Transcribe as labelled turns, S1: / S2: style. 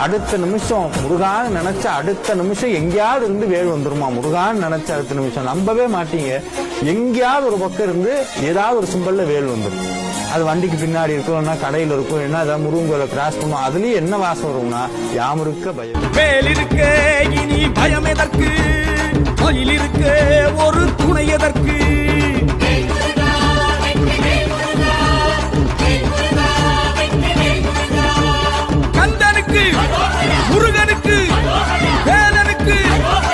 S1: அடுத்த நிமிஷம் முருகான்னு நினைச்ச அடுத்த நிமிஷம் எங்கேயாவது இருந்து வேல் வந்துருமா? முருகான்னு நினைச்ச அடுத்த நிமிஷம். நம்பவே மாட்டீங்க. எங்கேயாவது ஒரு பக்கம் இருந்து ஏதாவது ஒரு சிம்பிள்ல வேல் வந்துடும் அது வண்டிக்கு பின்னாடி இருக்கும் என்ன கடையில் இருக்கும் என்ன ஏதாவது முருகன் கிராஸ் பண்ணும். அதுலயும் என்ன வாசம் வரும்னா யாமருக்க பயம்.
S2: வேல் 集合